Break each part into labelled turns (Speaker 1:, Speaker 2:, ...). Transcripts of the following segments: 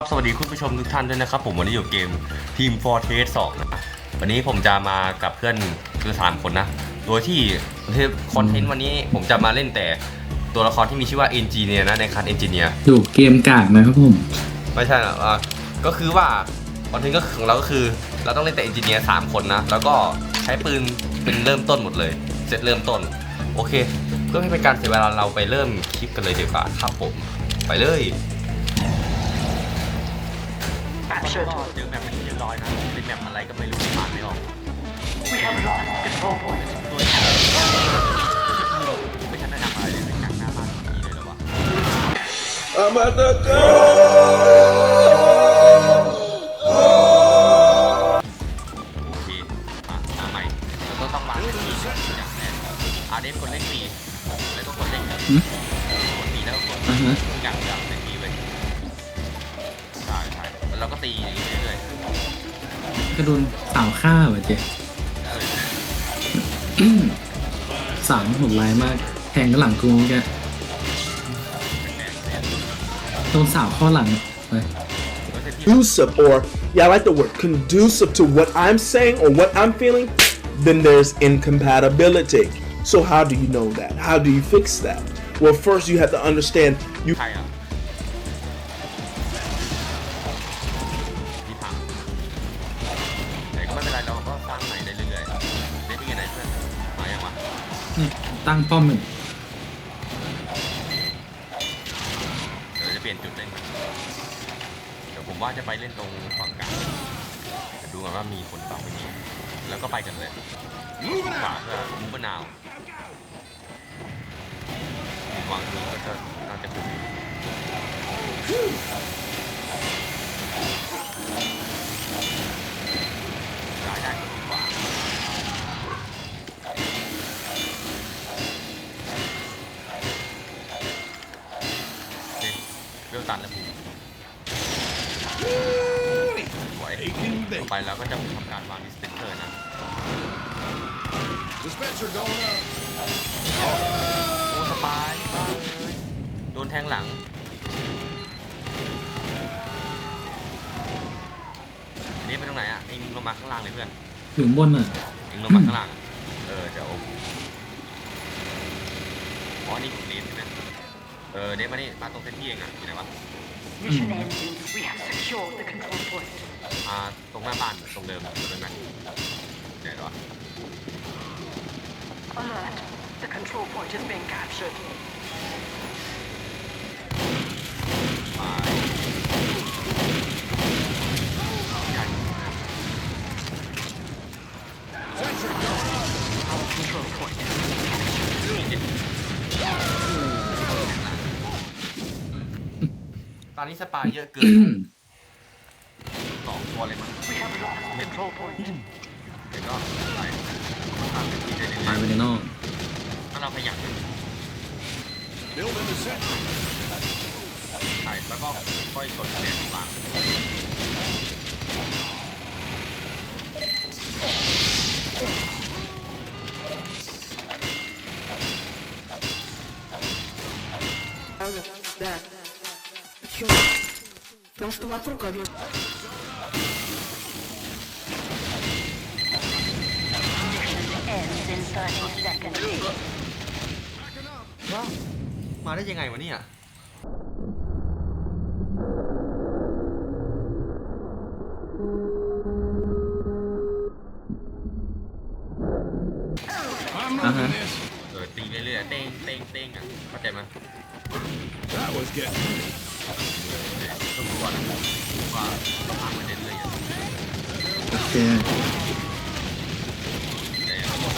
Speaker 1: สวัสดีคุณผู้ชมทุกท่านด้วยนะครับ ผมวันนี้อยู่เกมทีม For t e s 2นะวันนี้ผมจะมากับเพื่อนคือสามคนนะ โดยที่คอนเทนต์วันนี้ผมจะมาเล่นแต่ตัวละครที่มีชื่อว่าเอนจิเนียร์นะในคันเอนจิเนียร์
Speaker 2: อยู่เกมกากนะครับผม
Speaker 1: ไม่ใช่หรอกอะก็คือว่าคอนเทนต์ก็คือของเราก็คือ เราต้องเล่นแต่เอนจิเนียร์สามคนนะ แล้วก็ใช้ปืนเป็นเริ่มต้นหมดเลยเซตเริ่มต้น โอเค เพื่อไม่เป็นการเสียเวลาเราไปเริ่มคลิปกันเลยดีกว่าครับผมไปเลย
Speaker 3: Captured.
Speaker 1: เจอแบบเป็นที่เรียบร้อยนะเป็นแบบอะไรก็ไม่รู้ผ่านไม่ออก
Speaker 3: We have lost control point.
Speaker 1: ตัวแทนไม่ทันได้ทำอะไรเลยเป็นจากหน้าบ้านนี้เลยเหรอวะ
Speaker 4: I'm at the go.
Speaker 1: โอเคอะมาใหม่แล้วก็ต้องวางที่อย่างแรกอาเดฟกดเลขสี่แล้วก็กดเลขหนึ่ง
Speaker 2: หืม
Speaker 1: กดสี่แล้วก็กด
Speaker 2: อ่าฮะ
Speaker 1: ทุกอย่างอย่างในทีเลย ก็
Speaker 2: โดนสาวฆ่าว่ะเจ๊
Speaker 1: ๆเออ
Speaker 2: สาวโหดร้ายมาก แทงก็หลังกูแกโดนสาวข้อหลังไป
Speaker 1: แล้วเสร็จที่
Speaker 4: Conducive, or yeah, I like the word conducive to what I'm saying or what I'm feeling, then there's incompatibility. So how do you know that? How do you fix that? Well, first you have to understand you
Speaker 1: เราก็สร้างใหม่ได้เรื่อยๆได้ที่ไหนเพื่อนมาอย่างวะ
Speaker 2: นี่ตั้งป้อมหนึ่ง
Speaker 1: เดี๋ยวจะเปลี่ยนจุดเล่นเดี๋ยวผมว่าจะไปเล่นตรงฝั่งกลางแต่ดูก่อนว่ามีคนเปล่าไม่มีแล้วก็ไปกันเลยขวาเพื่อมุ้งมะนาวผมวางตรงนี้ก็จะน่าจะคุ้ม ต่อไปเราก็จะทำการวางดิสเพนเซอร์นะ
Speaker 5: Dispenser going up.
Speaker 1: โอ้สบายมากเลยโดนแทงหลัง อันนี้ไปตรงไหนอะเองลงมาข้างล่างเลยเพื่อน
Speaker 2: อยู่ข้างบนอะ
Speaker 1: เองลงมาข้างล่างอะเออเดี๋ยวอ๋อนี่ของเนมใช่ไหม เออเนมมานี่มาตรงเซนที่เองอะอยู่ไหนวะ
Speaker 3: Mission ended. We have secured the control point.
Speaker 1: อ่าตรงหน้าบ้านตรงเดิมตรงนั้นไหมไหนวะ
Speaker 3: Alert. The control point is being captured.
Speaker 1: ไป ตอนนี้สปายเยอะเกินสองตัวเลยมั้ง
Speaker 3: We have lost control point.
Speaker 1: เดี๋ยวก็ไปทำเป็นที่ได้
Speaker 2: ตายไป
Speaker 1: เรื่อย
Speaker 2: ในนอก
Speaker 1: ๆถ้าเราขยัน
Speaker 5: Building the sentry.
Speaker 1: ใส่แล้วก็ค่อยกดเรียนวา ง
Speaker 3: Ends in 30 seconds.
Speaker 1: ว้าวมาได้ยังไงวะเนี่ย
Speaker 5: I'm
Speaker 2: Uh-huh.
Speaker 5: moving this.
Speaker 1: เออตีเรื่อยๆเต้งเต้งเต้งอะเข้าใจไหม
Speaker 5: That was getting.
Speaker 1: ต้องรู้ก่อนนะว่าต้องหาประเด็นเลยอะ
Speaker 2: โอเค
Speaker 1: แต่ทั้งหมด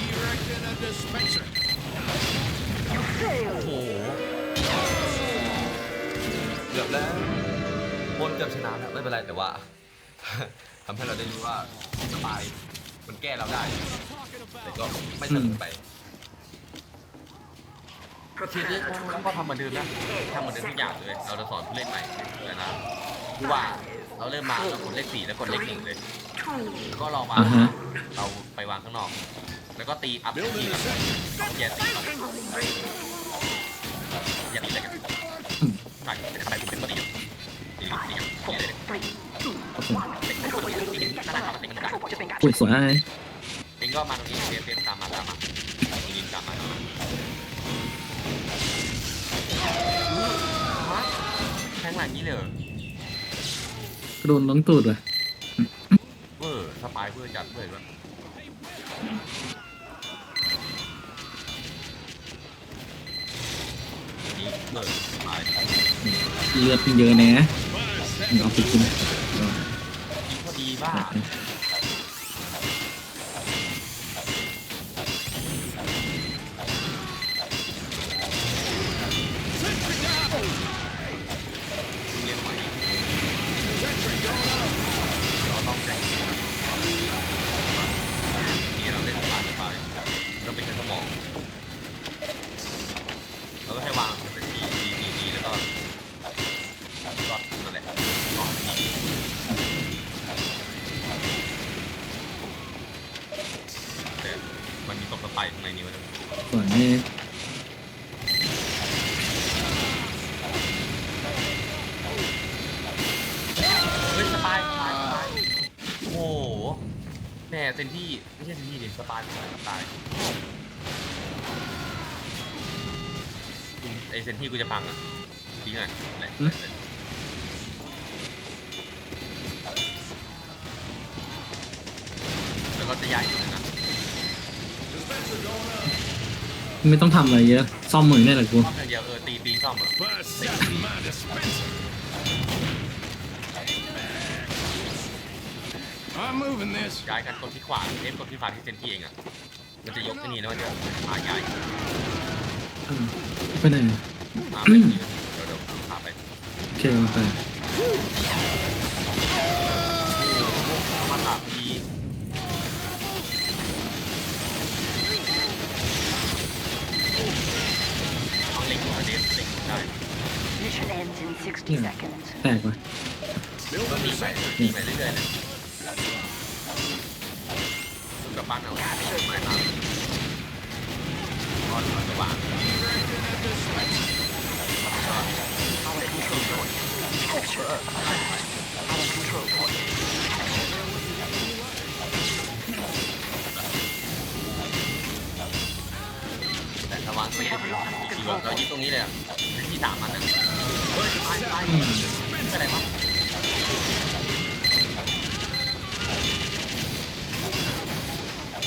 Speaker 5: Erecting a dispenser.
Speaker 1: โอ้โหเกือบแล้ว บนเกือบชนะแล้วไม่เป็นไรแต่ว่า ทำให้เราได้รู้ว่าสปายมันแก้เราได้ แต่ก็ไม่สนุกไปทีนี้ก็ทำเหมือนเดิมนะทำเหมือนเดิมทุกอย่างเลย เราจะสอนผู้เล่นใหม่เลยนะคือว่าเราเริ่มมาเรากดเลขสี่แล้วกดเลขหนึ่งเลยแล้วก็รอวาง
Speaker 2: อ่าฮะ
Speaker 1: เราไปวางข้างนอก แล้วก็ตีอัพที
Speaker 5: Building
Speaker 1: ก่อน
Speaker 5: a sentry.
Speaker 1: เอาแย่ตีก่อนอย่าตีเลยกันใช่เป็นอะไร
Speaker 2: อุ้ยสวยอะไร
Speaker 1: ติงก็มาตรงนี้เซฟเซฟตามมาตามมายิงตามมาแทงหลังนี้เลย
Speaker 2: กระโดนล้องตูดว่ะ
Speaker 1: เวอร์สปายเวอร์จัดเวอร์ด้วยนี่เวอร์สปาย
Speaker 2: เลือดมันเยอะนะ
Speaker 5: Five
Speaker 2: มึง เอาไปกิน
Speaker 1: พอดีบ้า ส่วนนี้เฮ้ยสปายสปายสปายโอ้โหแน่เซนที่ไม่ใช่เซนที่ดิสปายสปายสปายไอเซนที่กูจะพังอะดีหน่อยแหละแล้วก็จะย้ายจุดนะ
Speaker 2: ไม่ต้องทำอะไรเยอะ ซ่อมมือเนี่ยแหละกู
Speaker 1: ซ่อมอย่างเดียวเออตีปีซ่อมอะ
Speaker 5: First set in my dispenser. I'm moving this.
Speaker 1: ย้ายกันกดที่ขวาเอฟกดที่ฟ้าที่เซนที่เองอะ มันจะยกที่นี่แล้วมันจะพาย้าย
Speaker 2: อืมไปไหน
Speaker 1: มาไปที่เดี๋ยวเดี๋ยวพาไป
Speaker 2: โอเคเอาไป
Speaker 3: ends in 60 seconds.
Speaker 2: แตกว่ะ
Speaker 1: ก็ตีไปตีไปเรื่อยๆเลยกลับบ้านเอาไม่ทำก่อนก่อนจะวาง
Speaker 3: Our control point. Capture. Our control point.
Speaker 1: แต่ถ้าวางไม่ได้ทีว่าเรายึดตรงนี้เลยอะเป็นที่สามมันอะเฮ้ย ตายตายไม่ได้ปะ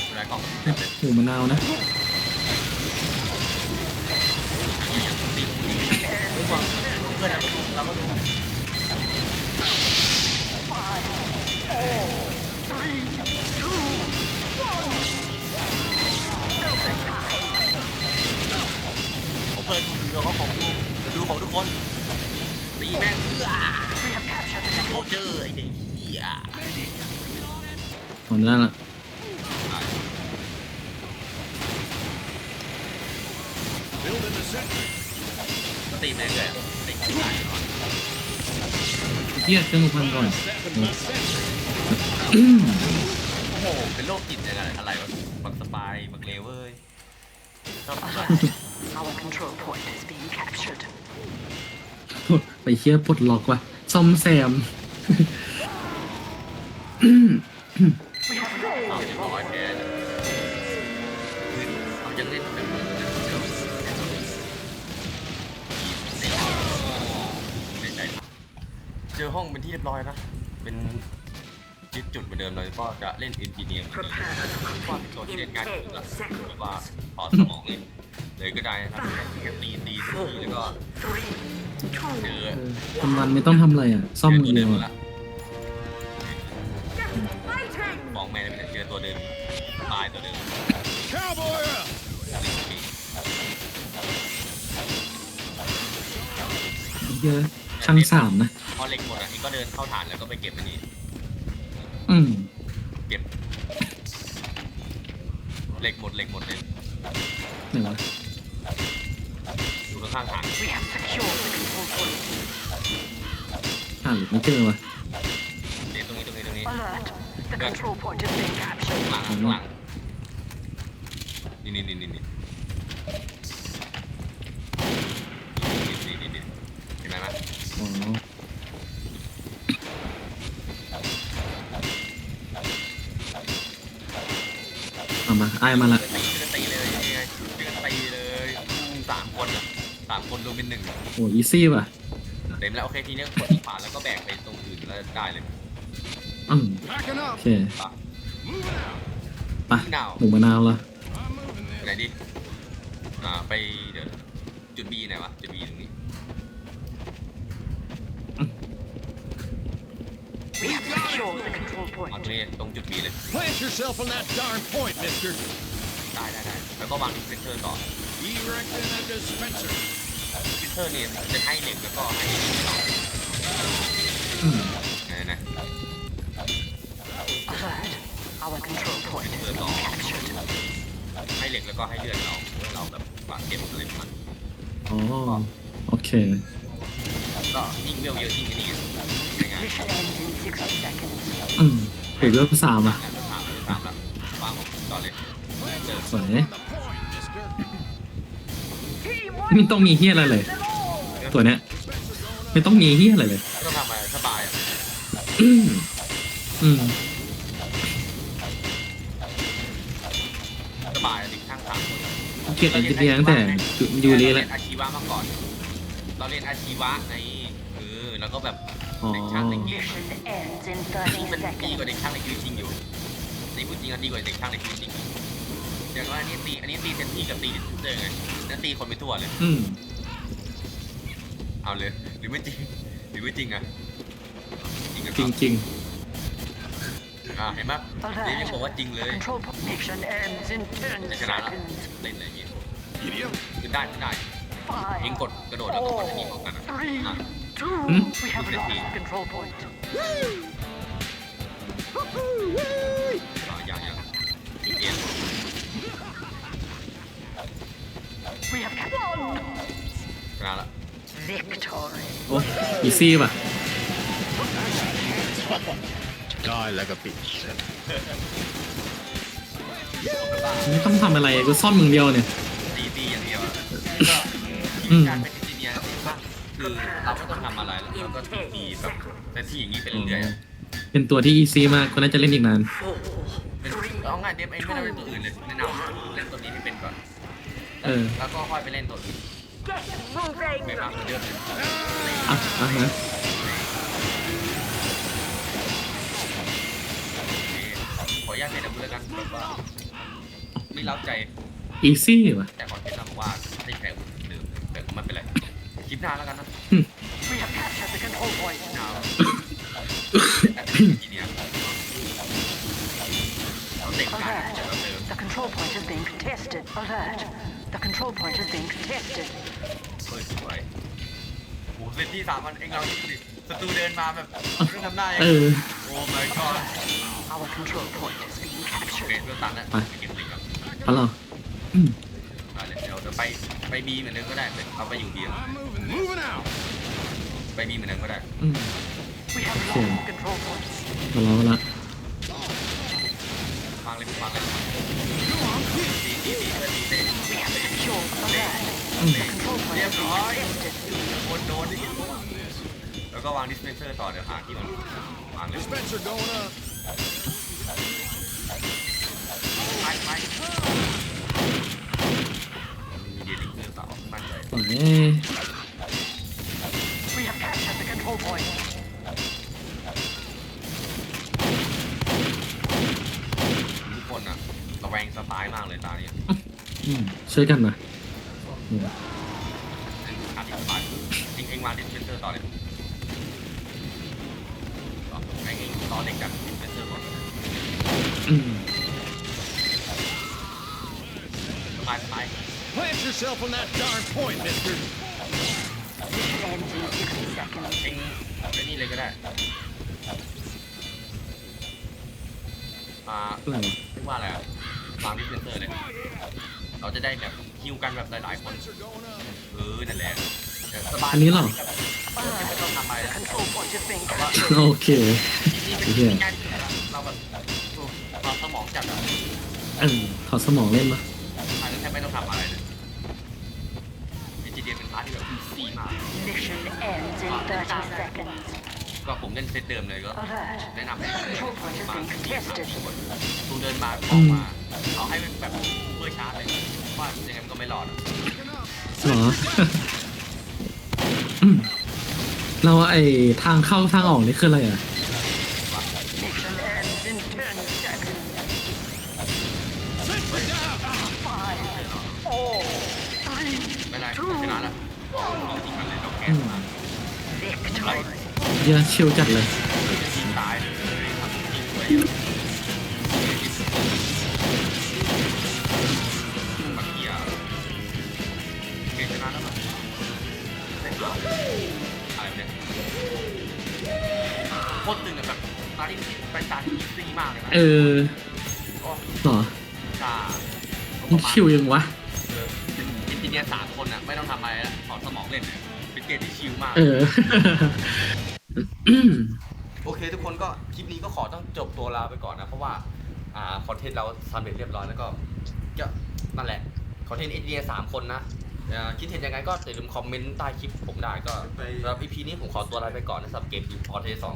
Speaker 1: อะไรกล่องเต็มเลย
Speaker 2: หูมะนาวนะ
Speaker 1: ตีไม่วาเพื่อนเราก็ดูเราก็ดูผมเปิดดูเขาของดูดูของทุกคน แม่งเอื้อ
Speaker 3: We have captured the
Speaker 1: โคเจอร์ไอ้เด็กเหี้ย
Speaker 2: ถอนได้ละ
Speaker 5: Building a sentry.
Speaker 1: ก็ตีแม่งเลยตีตายก่อน
Speaker 2: เทียเครื่องพันก่อน
Speaker 5: Step in my sentry.
Speaker 1: โอ้โห เป็นโรคจิตยังไงอะไรวะบักสปายบักเลเว้ยชอบอะไร
Speaker 3: Our control point is being captured.
Speaker 2: ไปเชี่ยปลดล็อกว่ะซ่อมแซม
Speaker 1: เอาเรียบอยแพ้คือเอายังเล่นแบบนี้นะในใจเจอห้องเป็นที่เรียบร้อยนะ เป็นจุดจุดเหมือนเดิมเลยก็จะเล่นเอนจิเนียร์เหมือนเดิมว่าเป็นตัวที่เล่นง่ายที่สุดละแบบว่าพอสมองเลยเลยก็ได้นะครับตีตีตีแล้วก็ เจ
Speaker 3: two,
Speaker 1: อ
Speaker 2: คนวันไม่ต้องทำอะไรอะ ซ่อมมือ
Speaker 1: เจ
Speaker 2: เดี
Speaker 1: อ
Speaker 2: ยว
Speaker 1: ตัวเดิม
Speaker 2: อะ
Speaker 1: ละฟ้องแม่ได้ไหมเนี่ยเจอตัวเดิมตายตัวเดิม
Speaker 5: Cowboy up.
Speaker 2: เยอะช่างสามนะ
Speaker 1: พอเหล็กหมดอะนี่ก็เดินเข้าฐานแล้วก็ไปเก็บอันนี้
Speaker 2: อืม
Speaker 1: เก็บเหล็กหมดเหล็กหมดเลย
Speaker 2: ไหนวะ
Speaker 1: อยู่ข้างๆฐาน
Speaker 3: we have secured the control point.
Speaker 2: อ่านหรือไม่เจอวะ
Speaker 1: นี้
Speaker 3: Alert. The control point is being captured.
Speaker 1: หลังข้างหลังนี่นี่นี่นี่นี่นี่นี่นี่เห็นไหมมั้ย
Speaker 2: อ๋อเอามาไอ้ายมาละ
Speaker 1: ตี เป็นหนึ่ง
Speaker 2: โอ้อีซี่ว่ะ
Speaker 1: เต็มแล้วโอเคทีนี้กดขวาแล้วก็แบกไปตรงอื่นแล้วได้เลย
Speaker 2: อืม
Speaker 5: Packing
Speaker 2: โอ
Speaker 5: up.
Speaker 2: เค
Speaker 1: ป่ะ
Speaker 5: Moving out.
Speaker 2: ไปหมูมะนาวละ
Speaker 5: I'm moving
Speaker 1: ไหน
Speaker 5: this.
Speaker 1: ดิอ่าไปเดี๋ยวจุดบีไหนวะจุดบีตรงนี้
Speaker 3: We have secured the control
Speaker 1: เอา
Speaker 3: point.
Speaker 1: ตรงนี้ตรงจุดบีเลย
Speaker 5: Plant yourself on that darn point, mister.
Speaker 1: ได้ได้ได้แล้วก็วางดิสเพนเซอร์ต่อ
Speaker 5: Erecting a dispenser.
Speaker 1: เพนเซอร์เนี่ยจะให้เหล็กแล้วก็ให้อื
Speaker 2: ม
Speaker 1: ไหนไหน
Speaker 3: Alert. Our control point is been captured.
Speaker 1: ให้เหล็กแล้วก็ให้เลือดเราเราแบบบาดเจ็บอะไรประมาณ
Speaker 2: อ๋อโอเค
Speaker 1: ก็ยิ่งเวลเยอะยิ่งนี่ง่าย
Speaker 3: Mission ends in 60 seconds.
Speaker 2: อืมเห็นเรื่องสามอะ
Speaker 1: ๆแล้วถามแล้วถามแล้ววางผมต่อเลยเจอ
Speaker 2: สวย
Speaker 5: On the point, mister.
Speaker 3: Team
Speaker 2: ไม่ต้องมีเฮียอะไรเลย ตัวเนี้ยไม่ต้องมีเฮียอะไรเลย
Speaker 1: ไม่ต้องทำอะไรสบายอะ
Speaker 2: อืมอืม
Speaker 1: สบายอะดิข้างสามคน
Speaker 2: เกลียดเอ็นจิเนียร์ตั้งแต่ยูรีแล้ว
Speaker 1: เราเรียนอาชีวะมาก่อน เราเรียนอาชีวะในเออแล้วก็แบบ
Speaker 2: อ๋อ
Speaker 1: เด็กช่างในเกม
Speaker 3: Mission ends in
Speaker 1: จริง
Speaker 3: 30
Speaker 1: มันดีกว่า
Speaker 3: seconds.
Speaker 1: เด็กช่างในชีวิตจริงอยู่ในพูดจริงอะดีกว่าเด็กช่างในชีวิตจริงอย่างว่าอันนี้ตีอันนี้ตีเต็มที่กับตีเจอไงนั่นตีคนไปทั่วเลย
Speaker 2: อืม
Speaker 1: เอาเลย หรือไม่จริง หรือไม่จริงอะจริงกัน
Speaker 2: จริงจริง
Speaker 1: อ่าเห็นไหมเดฟยังบอกว่าจริงเลย
Speaker 3: Control point mission ends in
Speaker 1: จะ
Speaker 3: 10
Speaker 1: ชนะแล้ว
Speaker 3: seconds.
Speaker 1: เล่นอะไรอย่างเงี้ย
Speaker 5: Idiot.
Speaker 1: คือได้ไม่ได้
Speaker 3: Five,
Speaker 1: ยิงกดกระโดดแล้วก็กดอันนี้พร้อมกันอะ
Speaker 3: three,
Speaker 1: อะ
Speaker 3: two.
Speaker 2: Hmm?
Speaker 3: We have
Speaker 1: Look at
Speaker 3: lost
Speaker 1: me.
Speaker 3: control point.
Speaker 1: อ่าอย่างอย่างอีกเอ็น
Speaker 3: We have won.
Speaker 1: ชนะละ
Speaker 3: Victory.
Speaker 2: โอ้อีซี่ป่ะ
Speaker 5: Die like a bitch.
Speaker 2: ไม่ต้องทำอะไรกูซ่อนมึงเดียวเนี่ย
Speaker 1: ตีตีอย่างเดียวอะก็
Speaker 2: อืม
Speaker 1: การเป็นเอนจิเนียร์ว่าคือเราไม่ต้องทำอะไรแล้วเราก็ตีตีแบบแต่ที่อย่างนี้ไปเรื่อยๆอะ
Speaker 2: เป็นตัวที่อีซี่มากก็น่าจะเล่นอีกนาน
Speaker 1: เป็นเอาง่ายเดฟเองไม่ต้องเล่นตัวอื่นเลยแนะนำเล่นตัวนี้ให้เป็นก่อน
Speaker 2: เออ
Speaker 1: แล้วก็ค่อยไปเล่นตัวอื่น
Speaker 3: Get moving.
Speaker 1: ไม่มากเยอะเลย
Speaker 2: อะอะฮะ
Speaker 1: ขออนุญาตเล่นอาวุธแล้วกันแบบว่าไม่เล้าใจ
Speaker 2: อีซี่ป่ะ
Speaker 1: แต่คอนเทนต์เราบอกว่าให้ใช้อาวุธเดิมแต่ไม่เป็นไรคลิปหน้าแล้วกันนะ
Speaker 3: We have captured the control point.
Speaker 1: หน้าแต่เป็นเอนจิเนียร์เราเด็กกันเราเดิม
Speaker 3: Alert. The control point is being contested. Alert. The control point is being contested.
Speaker 1: เฮ้ยสวยโหเซตที่สามพันเองเราคิดดิศัตรูเดินมาแบบเรื่องทำได้
Speaker 2: เออ
Speaker 1: โอ้ my god
Speaker 3: Our control point is being
Speaker 1: โอเค
Speaker 3: captured.
Speaker 1: เรื่องตันแล้ว
Speaker 2: ไป
Speaker 1: เก็บเหล็กครับ
Speaker 2: เอาเหรออืม
Speaker 1: ได้เลยเดี๋ยวเดี๋ยวไปไปบีเหมือนเดิมก็ได้ไปเอาไปอยู่บี
Speaker 5: I'm moving this. Moving out.
Speaker 1: ไปบีเหมือนเดิมก็ได้
Speaker 2: อืม
Speaker 3: We have
Speaker 2: Okay.
Speaker 3: lost control point.
Speaker 2: มาแล้วละ
Speaker 1: ฟัง เลยฟังเลยตีตีตีเพื่อนตีเต้
Speaker 3: We have secured alert.
Speaker 2: อืม
Speaker 3: The control point
Speaker 1: เรียบร้อยโดนโดนดิแล้วก็วางดิสเพนเซอร์ต่อเดี๋ยวหาที่มันวางเลย
Speaker 5: Dispenser going up.
Speaker 1: ไปไปมีเดลิเกอร์เปล่ามั่นใจ
Speaker 2: ปล่อย ช่วยกันนะอืม
Speaker 1: ขาดอีกสไตล์เองเองวางดิสเพนเซอร์ต่อเลยต่อไอ้เองต่อเด็กจากดิสเพนเซอร์ก่อนสบายสบาย
Speaker 5: Plant yourself on that darn point, mister.
Speaker 3: Mission ends in 60 seconds.
Speaker 1: เองไอ้นี่เลยก็ได้ อ่า
Speaker 2: อะไรวะ
Speaker 1: เรียกว่าอะไรอะวางดิสเพนเซอร์เลย เราจะได้แบบฮิวกันแบบหลายๆคน
Speaker 5: Dispenser going up.
Speaker 1: เออ นั่นแหละเดี๋ยวสบาย
Speaker 2: อันนี้เหรอ
Speaker 1: ไม่ต้องทำอะไร
Speaker 3: The
Speaker 1: นะ
Speaker 3: control point is being
Speaker 1: แต่ว่า
Speaker 3: captured.
Speaker 2: โอเค
Speaker 1: ที่นี่เป็นที่ง่ายที่สุดจัดอะ
Speaker 2: เออถอดสมองเล่นปะ
Speaker 1: อันนั้นแทบไม่ต้องทำอะไรเลยเอนจิเนียร์เป็นพาร์ทที่แบบอีซี่มาก
Speaker 3: Mission ends in 30 seconds.
Speaker 1: ก็ผมเล่นเซตเดิมเลยก็
Speaker 3: Alert.
Speaker 1: แนะนำให้เลย
Speaker 3: Control point has been contested.
Speaker 1: ตูเดินมาออกมา เอาให้มันแบบ เพื่อชาร์จเลยว่ายังไงมันก็ไม่รอด
Speaker 2: หรออืมเราไอทางเข้าทางออกนี่คืออะไรอะ
Speaker 3: Mission ends in 10 seconds. Five, four, three,
Speaker 1: ไม่ได้ชนะแล้วเอาจริงกันเลยเราแก้มา
Speaker 3: victory.
Speaker 2: เยอะชิลจัดเลย
Speaker 1: ทีมตายเลยทำจริงด้วย คตรตึงอะแบบตาที่ไปตาที่อีซี่มากเลยนะ
Speaker 2: เออ
Speaker 1: ก็
Speaker 2: หรอ
Speaker 1: ชา
Speaker 2: มันชิลยังวะ
Speaker 1: เออเอนจิเนียร์สามคนอะไม่ต้องทำอะไรแล้วถอดสมองเล่นเลยเป็นเกมที่ชิลมาก
Speaker 2: เออ
Speaker 1: โอเค ทุกคนก็คลิปนี้ก็ขอต้องจบตัวลาไปก่อนนะ เพราะว่า อ่าคอนเทนต์เราทำเสร็จเรียบร้อยแล้วก็ก็นั่นแหละคอนเทนต์เอเดียสามคนนะอ่าคิดเห็นยังไงก็อย่าลืมคอมเมนต์ใต้คลิปผมได้ก็สำหรับ EP นี้ผมขอตัวลาไปก่อนนะสำหรับเกมทีมพอเทสอง